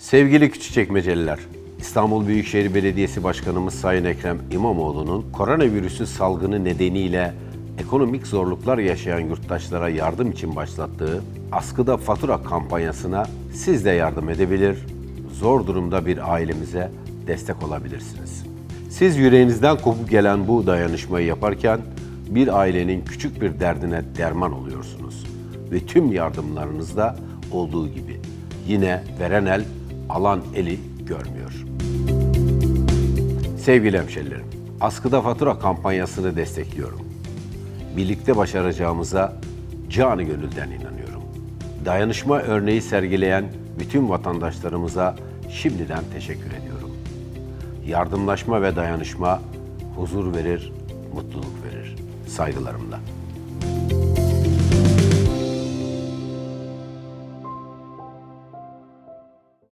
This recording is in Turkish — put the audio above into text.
Sevgili Küçükçekmeceliler, İstanbul Büyükşehir Belediyesi Başkanımız Sayın Ekrem İmamoğlu'nun koronavirüsü salgını nedeniyle ekonomik zorluklar yaşayan yurttaşlara yardım için başlattığı askıda fatura kampanyasına siz de yardım edebilir, zor durumda bir ailemize destek olabilirsiniz. Siz yüreğinizden kopup gelen bu dayanışmayı yaparken bir ailenin küçük bir derdine derman oluyorsunuz. Ve tüm yardımlarınızda olduğu gibi yine veren el alan eli görmüyor. Sevgili hemşerilerim, askıda fatura kampanyasını destekliyorum. Birlikte başaracağımıza canı gönülden inanıyorum. Dayanışma örneği sergileyen bütün vatandaşlarımıza şimdiden teşekkür ediyorum. Yardımlaşma ve dayanışma huzur verir, mutluluk verir. Saygılarımla.